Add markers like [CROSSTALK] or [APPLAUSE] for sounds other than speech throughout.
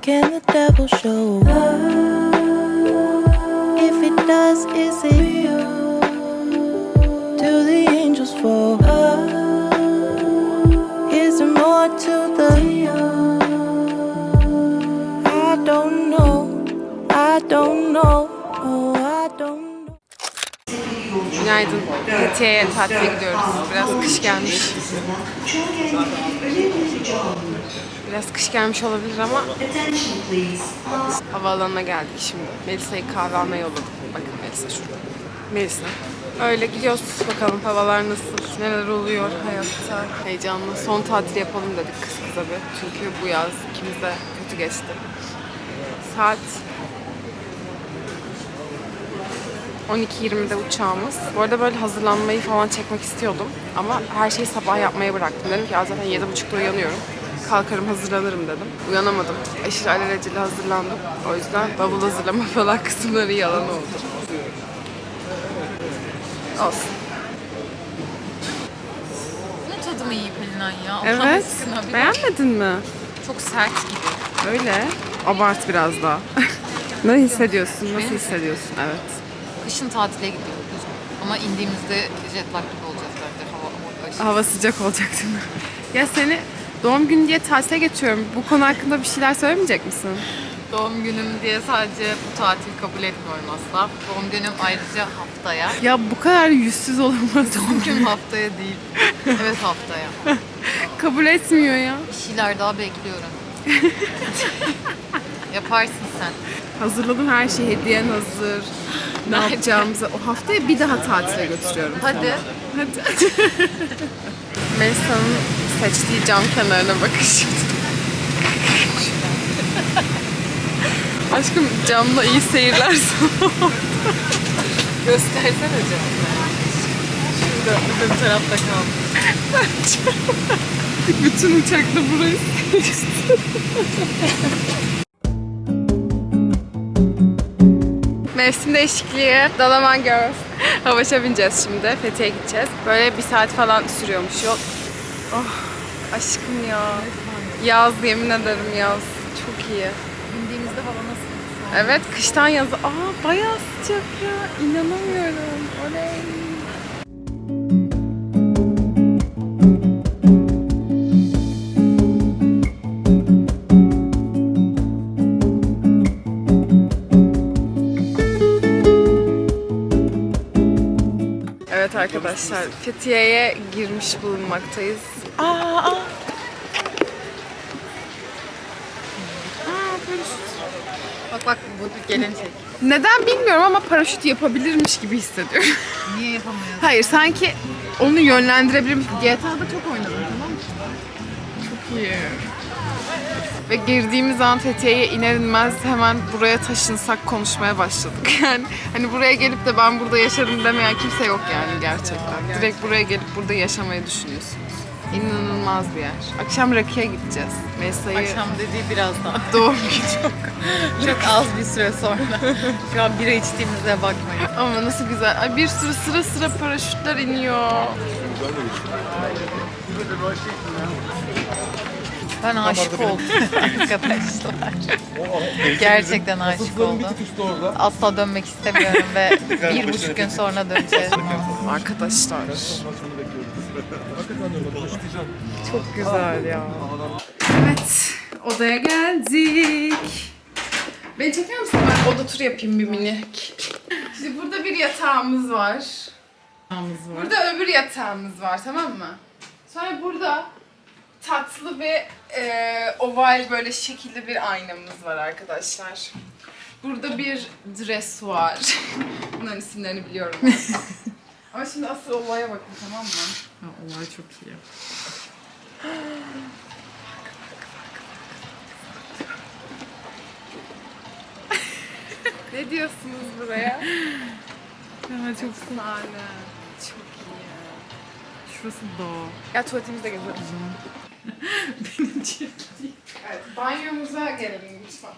Can the devil show up? If it does, is it real? Do the angels fall? Is there more to the deal? I don't know. I don't know. Oh. Günaydın. Fethiye'ye tatile gidiyoruz. Biraz kış gelmiş. Biraz kış gelmiş olabilir ama havaalanına geldik şimdi. Melisa'yı kahve almaya yolladım. Bakın Melisa şurada. Melisa. Öyle gidiyoruz. Bakalım havalar nasıl, neler oluyor hayatta. Heyecanlı. Son tatil yapalım dedik kız kıza bir. Çünkü bu yaz ikimize kötü geçti. Saat 12.20'de uçağımız. Bu arada böyle hazırlanmayı falan çekmek istiyordum. Ama her şeyi sabah yapmaya bıraktım. Dedim ki "Aa, zaten 7.30'da uyanıyorum. Kalkarım hazırlanırım dedim. Uyanamadım. Aşırı alelacele hazırlandım. O yüzden bavul hazırlama [LAUGHS] falan kısımları yalan oldu. Olsun. Bunun tadı mı iyi Pelinan ya? Allah Evet. aşkına bir- Beğenmedin mi? Çok sert gibi. Öyle. Abart biraz daha. [LAUGHS] ne hissediyorsun? Nasıl hissediyorsun? Evet. Kışın tatile gidiyoruz. Ama indiğimizde jet lag gibi olacağız bence. Hava hava aşırı. Hava sıcak olacak değil mi? Ya seni doğum günü diye tatile geçiyorum. Bu konu hakkında bir şeyler söylemeyecek misin? Doğum günüm diye sadece bu tatil kabul etmiyorum asla. Doğum günüm ayrıca haftaya. Ya bu kadar yüzsüz olamaz. Doğum günüm haftaya değil. Evet haftaya. [LAUGHS] Kabul etmiyor ya. Bir şeyler daha bekliyorum. Yaparsın sen. Hazırladım her şeyi. Hediyen hazır. Ne yapacağımızı. O haftaya bir daha tatile götürüyorum. Hadi. Hadi. [LAUGHS] Melisa'nın seçtiği cam kenarına bakış. Aşkım camla iyi seyirler. Göstersene canım. Şurada öbür tarafta kaldı. Bütün uçakta burayı Mevsim değişikliği, Dalaman Girls. Havaşa bineceğiz şimdi. Fethiye'ye gideceğiz. Böyle bir saat falan sürüyormuş yol. Oh aşkım ya. Yaz yemin ederim yaz. Çok iyi. İndiğimizde hava nasıl? Evet kıştan yaza. Aa bayağı sıcak ya. İnanamıyorum. Oley. Evet arkadaşlar Fethiye'ye girmiş bulunmaktayız. Aa, aa. Aa, paraşüt. Bak bak bu gelin çek. Neden bilmiyorum ama paraşüt yapabilirmiş gibi hissediyorum. Niye yapamıyorsun? Hayır sanki onu yönlendirebilirmiş. GTA'da çok oynadım tamam mı? Çok iyi. Ve girdiğimiz an Fethiye'ye iner inmez hemen buraya taşınsak konuşmaya başladık. [LAUGHS] Yani hani buraya gelip de ben burada yaşarım demeyen kimse yok yani gerçekten. Direkt buraya gelip burada yaşamayı düşünüyorsunuz. İnanılmaz bir yer. Akşam rakıya gideceğiz. Melisa'yı Akşam dediği birazdan. [LAUGHS] doğum günü çok. Çok az bir süre sonra. Şu an bira içtiğimize bakmayın. Ama nasıl güzel. Ay bir sürü sıra sıra paraşütler iniyor. Ben aşık oldum [LAUGHS] arkadaşlar. Gerçekten aşık oldum. Asla dönmek istemiyorum ve [LAUGHS] bir buçuk gün sonra döneceğiz. Arkadaşlar. Çok güzel ya. Evet, odaya geldik. Beni çeker misin? Ben oda turu yapayım bir minik. Şimdi burada bir yatağımız var. Burada öbür yatağımız var tamam mı? Sonra burada tatlı bir e, oval böyle şekilli bir aynamız var arkadaşlar. Burada bir dress var. [LAUGHS] Bunların isimlerini biliyorum. [LAUGHS] Ama şimdi asıl olaya bakın tamam mı? olay çok iyi. Ne diyorsunuz buraya? ya çok sahne. Çok iyi. Şurası dağ. Ya tuvaletimize gezelim. [LAUGHS] Benim ciddi. Evet, banyomuza gelelim lütfen.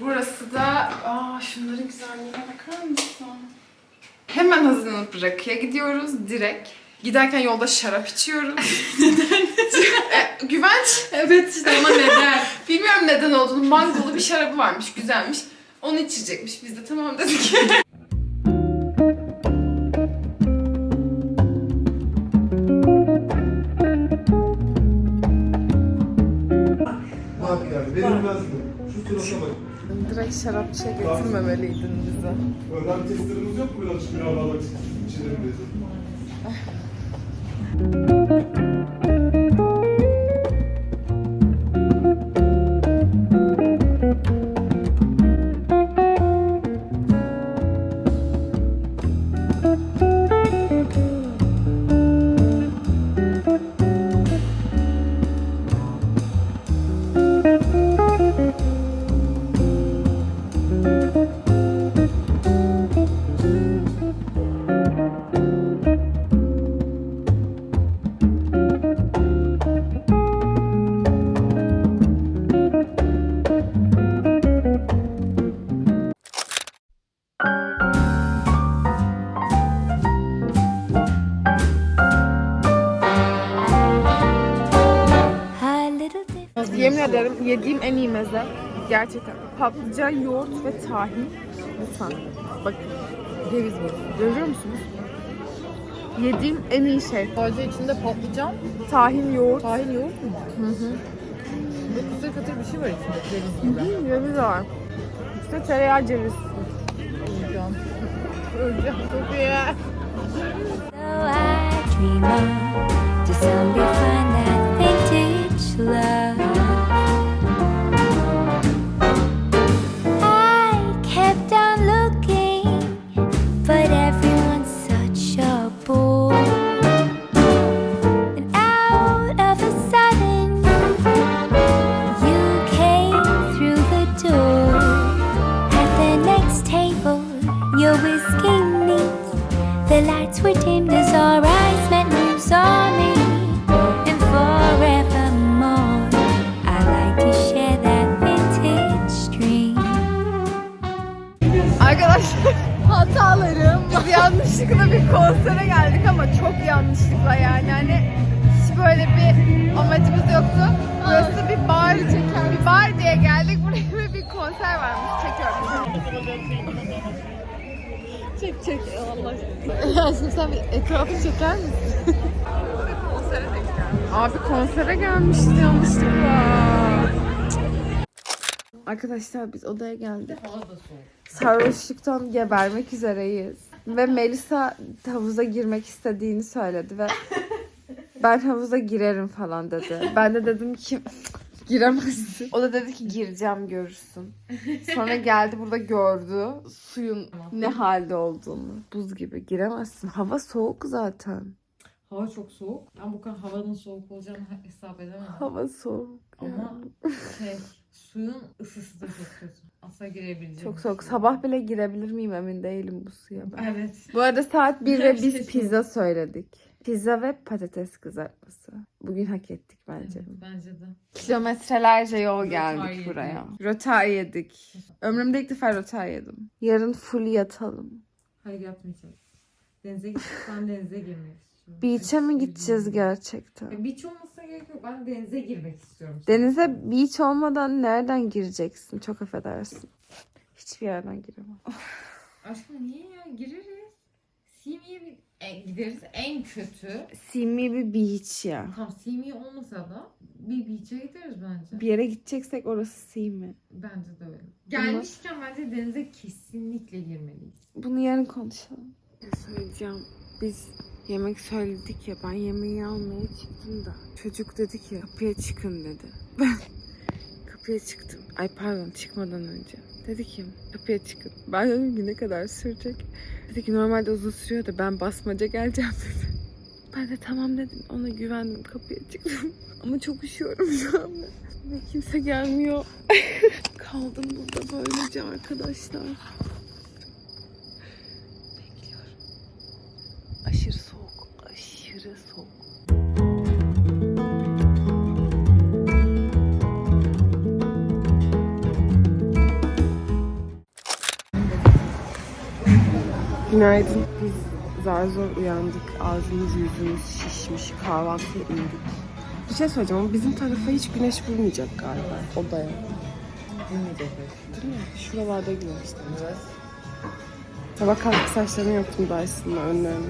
Burası da, aa şunların güzelliğine bakar mısın? Hemen hazırlanıp rakıya gidiyoruz direkt. Giderken yolda şarap içiyoruz. [LAUGHS] Neden? [LAUGHS] e, güven Evet işte ama neden? [LAUGHS] Bilmiyorum neden olduğunu. Mangolu bir şarabı varmış, güzelmiş. Onu içecekmiş. Biz de tamam dedik. Bak yani surata bak. Direkt şarapçıya getirmemeliydin bizi. Öğren testlerimiz yok mu? Biraz şu binalar bak içelim [LAUGHS] yediğim en iyi meze. Gerçekten. Patlıcan, yoğurt ve tahin. Lütfen. Bakın. Ceviz bu. Görüyor musunuz? Yediğim en iyi şey. Sadece içinde patlıcan, Tahin, yoğurt. tahin yoğurt mu var? Hı hı. Ve kıtır kıtır bir şey var içinde. Ceviz gibi. Hı, Ceviz var. İşte tereyağı ceviz. Öleceğim. Öleceğim. Çok iyi. So I dream of to Yanlışlıkla bir konsere geldik ama çok yanlışlıkla yani. Hani hiç böyle bir amacımız yoktu. Burası bir bar, bir bar diye geldik. Buraya bir konser varmış. Çekiyorum. çek çek. Allah aşkına. sen bir etrafı çeker misin? Abi konsere gelmişiz yanlışlıkla. Arkadaşlar biz odaya geldik. Sarhoşluktan gebermek üzereyiz. Ve Melisa havuza girmek istediğini söyledi ve ben havuza girerim falan dedi. Ben de dedim ki [LAUGHS] giremezsin. O da dedi ki gireceğim görürsün. [LAUGHS] Sonra geldi burada gördü suyun ne halde olduğunu. Buz gibi giremezsin. Hava soğuk zaten. Hava çok soğuk. Ben bu kadar havanın soğuk olacağını hesap edemedim. Hava soğuk. Ama şey, [LAUGHS] suyun ısısı da çok kötü. Asla girebileceğim. Çok soğuk. Sabah bile girebilir miyim emin değilim bu suya ben. Evet. Bu arada saat 1 ve Her biz pizza söyledik. Pizza ve patates kızartması. Bugün hak ettik bence. Evet, bence de. Kilometrelerce yol Rötar geldik yedik. buraya. Rötar yedik. Ömrümde ilk defa rötar yedim. Yarın full yatalım. Hayır yapmayacağız. Denize gittik. Ben denize girmek istiyorum. Beach'e mi gideceğiz gerçekten? Ya Beach olmasına gerek yok. Ben denize girmek istiyorum. Denize beach olmadan nereden gireceksin? Çok affedersin. Hiçbir yerden giremem. [LAUGHS] Aşkım niye ya? Gireriz. Simi'ye bir e, gideriz. En kötü. Simi bir beach ya. Tam Simi olmasa da bir beach'e gideriz bence. Bir yere gideceksek orası Simi. Bence de öyle. Gelmişken bence denize kesinlikle girmeliyiz. Bunu yarın konuşalım. Ne söyleyeceğim? Biz yemek söyledik ya ben yemeği almaya çıktım da. Çocuk dedi ki kapıya çıkın dedi. [LAUGHS] Ben kapıya çıktım. Ay pardon çıkmadan önce. Dedi ki kapıya çıkın. Ben dedim ki ne kadar sürecek? Dedi ki normalde uzun sürüyor da ben basmaca geleceğim [LAUGHS] dedi. Ben de tamam dedim. Ona güvendim. Kapıya çıktım. [LAUGHS] Ama çok üşüyorum şu anda. Ve kimse gelmiyor. Kaldım burada böylece arkadaşlar. Günaydın. Biz zar zor uyandık. Ağzımız yüzümüz şişmiş. Kahvaltıya indik. Bir şey söyleyeceğim ama bizim tarafa hiç güneş vurmayacak galiba odaya. Bilmeyecek. Değil mi? Şuralarda güneşlenecek. Sabah kalkıp saçlarımı yaptım Dyson'la önlerine.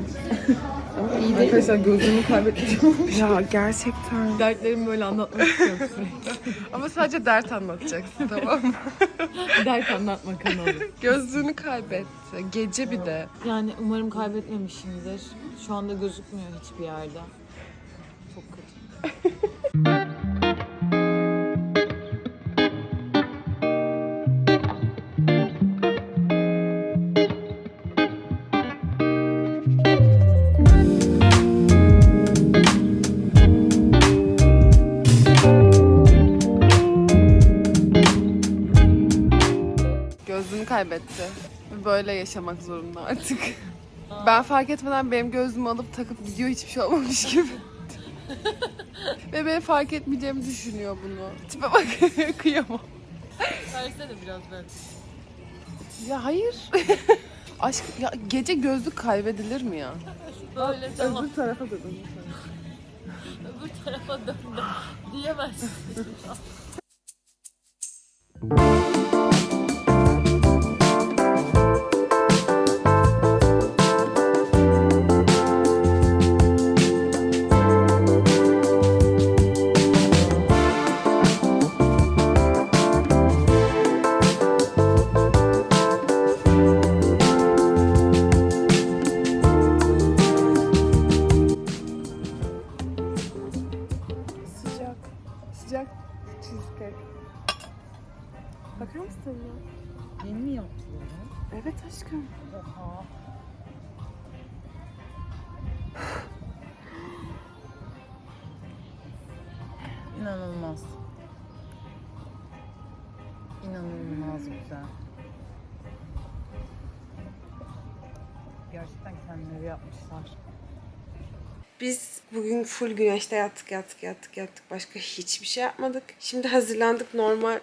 [LAUGHS] Ama iyi değil. Arkadaşlar gözümü kaybetmişim. [LAUGHS] Ya gerçekten. Dertlerimi böyle anlatmak istiyorum sürekli. [LAUGHS] Ama sadece dert anlatacaksın tamam mı? [LAUGHS] Dert anlatma kanalı. Gözlüğünü kaybetti. Gece bir de. Yani umarım kaybetmemişimdir. Şu anda gözükmüyor hiçbir yerde. Çok kötü. Böyle yaşamak zorunda artık. Ben fark etmeden benim gözlüğümü alıp takıp gidiyor hiçbir şey olmamış gibi. Ve benim fark etmeyeceğimi düşünüyor bunu. Tipe bak [LAUGHS] kıyamam. Versene biraz ben. Ya hayır. [LAUGHS] Aşk ya gece gözlük kaybedilir mi ya? Böyle tamam. Öbür tarafa dedim. Öbür tarafa dön diyemezsin. İnanılmaz. İnanılmaz güzel. Gerçekten kendileri yapmışlar. Biz bugün full güneşte yattık yattık yattık yattık. Başka hiçbir şey yapmadık. Şimdi hazırlandık normal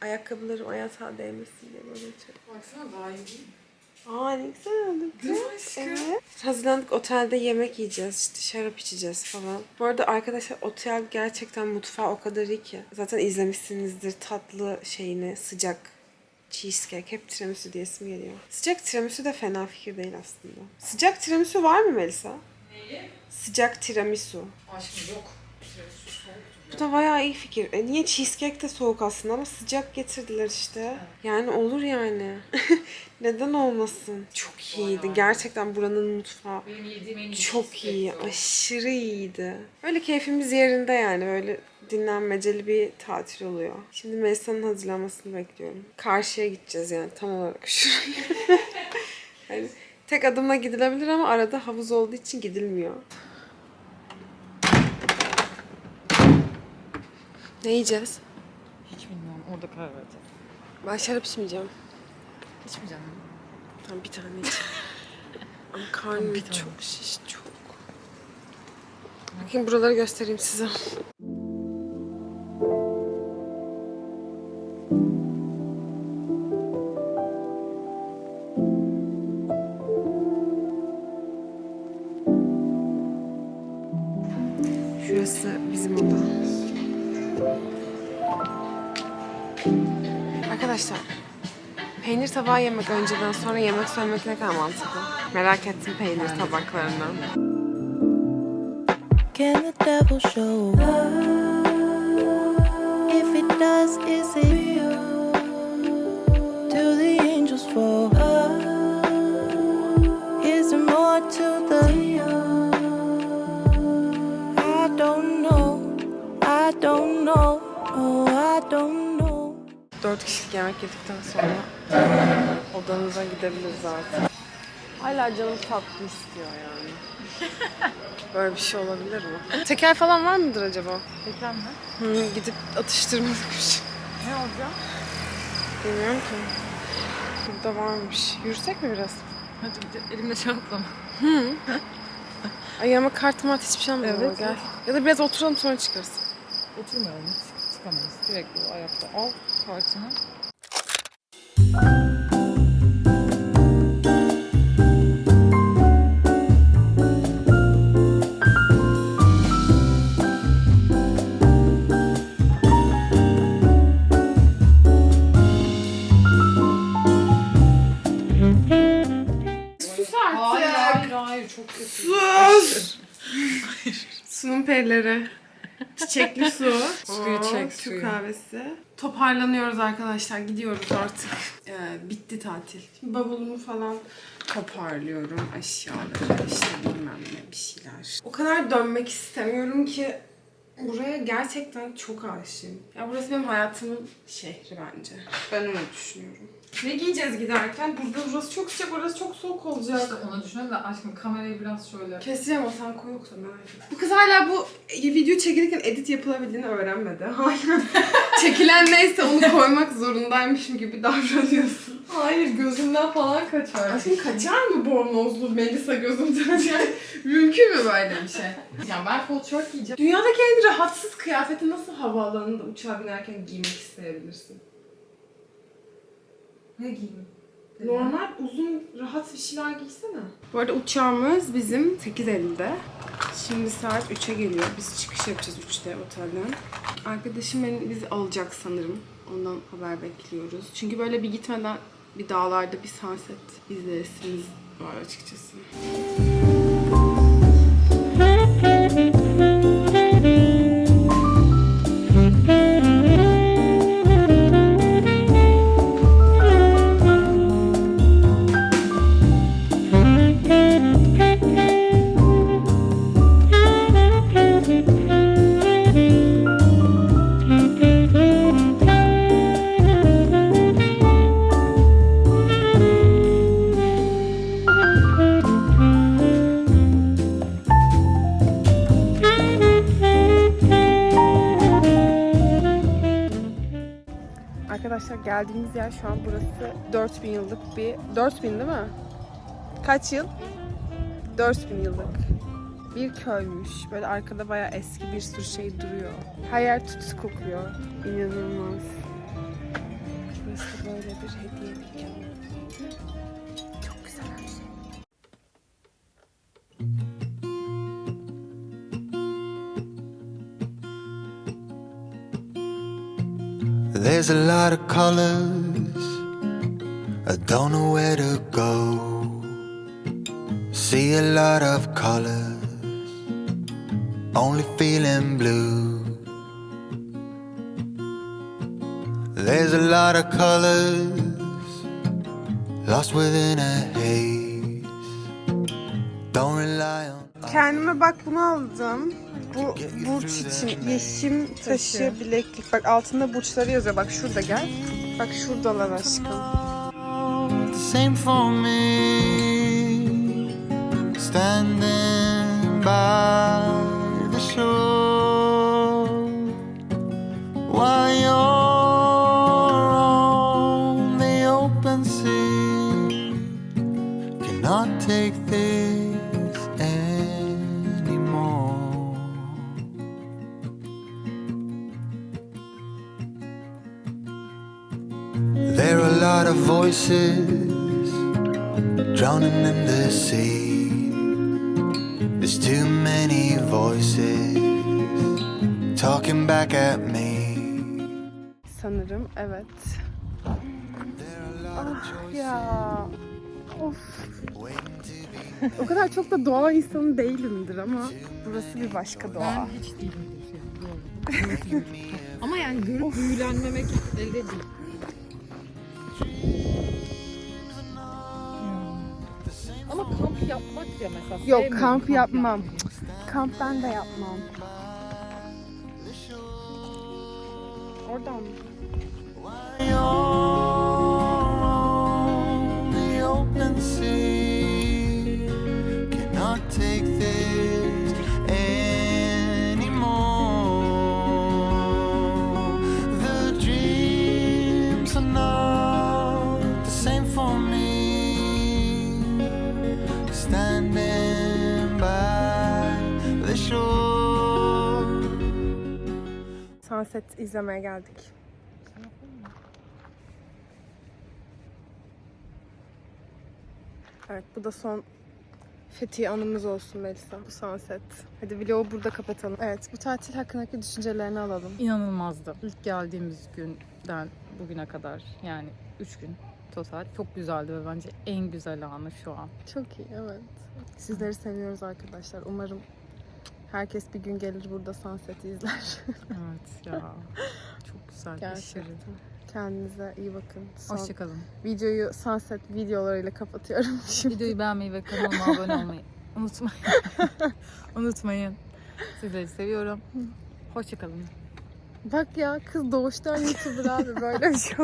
ayakkabılarım ayağa değmesin diye böyle çok. Baksana daha iyi değil mi? Aa ne güzel oldu. Değil mi aşkım? Evet. Hazırlandık otelde yemek yiyeceğiz işte şarap içeceğiz falan. Bu arada arkadaşlar otel gerçekten mutfağı o kadar iyi ki. Zaten izlemişsinizdir tatlı şeyini sıcak cheesecake. Hep tiramisu diyesim geliyor. Sıcak tiramisu da fena fikir değil aslında. Sıcak tiramisu var mı Melisa? Neyi? Sıcak tiramisu. Aşkım yok. Bu da bayağı iyi fikir. E niye cheesecake de soğuk aslında ama sıcak getirdiler işte. Yani olur yani. [LAUGHS] Neden olmasın? Çok iyiydi. Gerçekten buranın mutfağı Benim yediğim en iyi çok cheesecake iyi. o. Aşırı iyiydi. Öyle keyfimiz yerinde yani. Böyle dinlenmeceli bir tatil oluyor. Şimdi Melisa'nın hazırlanmasını bekliyorum. Karşıya gideceğiz yani tam olarak [LAUGHS] şuraya. [LAUGHS] hani tek adımla gidilebilir ama arada havuz olduğu için gidilmiyor. Ne yiyeceğiz? Hiç bilmiyorum. Orada karar vereceğim. Ben şarap içmeyeceğim. İçmeyeceğim. Tamam bir tane içeyim. [LAUGHS] Ama karnım çok şiş çok. Bakayım buraları göstereyim size. Tabağı yemek önceden sonra yemek söylemek ne kadar mantıklı. Merak ettim peynir tabaklarından. Can the devil show up? If it does, is it real? Do the angels fall? Is there more to the I don't know. I don't know. Oh, I don't know. Dört kişilik yemek yedikten sonra odanıza gidebiliriz artık. Hala canım tatlı istiyor yani. [LAUGHS] Böyle bir şey olabilir mi? Teker falan var mıdır acaba? Tekrar mı? Hı, gidip atıştırmalık bir şey. Ne olacak? Bilmiyorum ki. Burada varmış. Yürüsek mi biraz? Hadi gidelim. Elimde şarapla mı? Ay ama kartım at hiçbir şey almadım. Evet. Gel. Ya da biraz oturalım sonra çıkarız. Oturmayalım. Hiç çıkamayız. Direkt o ayakta al kartını. Perileri. Çiçekli su. Suyu çek, Türk suyu. kahvesi. Toparlanıyoruz arkadaşlar. Gidiyoruz artık. [LAUGHS] Ee, bitti tatil. Şimdi bavulumu falan toparlıyorum. Eşyaları işte bilmem ne bir şeyler. O kadar dönmek istemiyorum ki buraya gerçekten çok aşığım. Ya burası benim hayatımın şehri bence. Ben öyle düşünüyorum. Ne giyeceğiz giderken? Burada burası çok sıcak, orası çok soğuk olacak. İşte onu düşünüyorum da aşkım kamerayı biraz şöyle... Keseceğim o sen koy yoksa merak etme. Bu kız hala bu video çekilirken edit yapılabildiğini öğrenmedi. [LAUGHS] Hala çekilen neyse onu koymak zorundaymışım gibi davranıyorsun. Hayır gözümden falan kaçar. Aşkım kaçar mı bornozlu Melisa gözümden? Yani [LAUGHS] mümkün mü böyle bir şey? Yani ben kol şort giyeceğim. Dünyadaki en rahatsız kıyafeti nasıl havaalanında uçağa binerken giymek isteyebilirsin? Ne giyeyim? Normal uzun rahat bir şeyler giysene. Bu arada uçağımız bizim 8.50'de. Şimdi saat 3'e geliyor. Biz çıkış yapacağız 3'te otelden. Arkadaşım beni bizi alacak sanırım. Ondan haber bekliyoruz. Çünkü böyle bir gitmeden bir dağlarda bir sunset izleyesimiz var açıkçası. Geldiğimiz yer şu an burası 4000 yıllık bir... 4000 değil mi? Kaç yıl? 4000 yıllık bir köymüş. Böyle arkada bayağı eski bir sürü şey duruyor. Her yer tütsü kokuyor. İnanılmaz. Burası böyle bir hediye dükkanı. There's a lot of colors. I don't know where to go. See a lot of colors. Only feeling blue. There's a lot of colors. Lost within a haze. Don't rely on. Kendime bak bunu aldım. Bu burç için yeşim taşı bileklik. Bak altında burçları yazıyor. Bak şurada gel. Bak şuradalar aşkım. same for me. Standing by voices drowning in the sea. There's too many voices talking back at me. Sanırım evet. Ah ya. Of. O kadar çok da doğa insanı değilimdir ama burası bir başka doğa. hiç değilim doğru. Ama yani görüp büyülenmemek elde değil. Ama kamp yapmak ya mesela. Yok sevmiyorum kamp yapmam. yapmayı. Cık, Kamp ben de yapmam. Oradan mı? you're izlemeye geldik. Evet bu da son Fethiye anımız olsun Melisa. Bu sunset. Hadi vlogu burada kapatalım. Evet bu tatil hakkındaki düşüncelerini alalım. İnanılmazdı. İlk geldiğimiz günden bugüne kadar yani 3 gün total. Çok güzeldi ve bence en güzel anı şu an. Çok iyi evet. Sizleri seviyoruz arkadaşlar. Umarım Herkes bir gün gelir burada Sunset'i izler. [LAUGHS] Evet ya. Çok güzel. Gerçekten. Kendinize iyi bakın. Son Hoşçakalın. videoyu Sunset videolarıyla kapatıyorum [LAUGHS] şimdi. Videoyu beğenmeyi ve kanalıma abone olmayı [LAUGHS] unutmayın. unutmayın. Sizleri seviyorum. Hoşçakalın. Bak ya kız doğuştan YouTuber abi böyle bir şey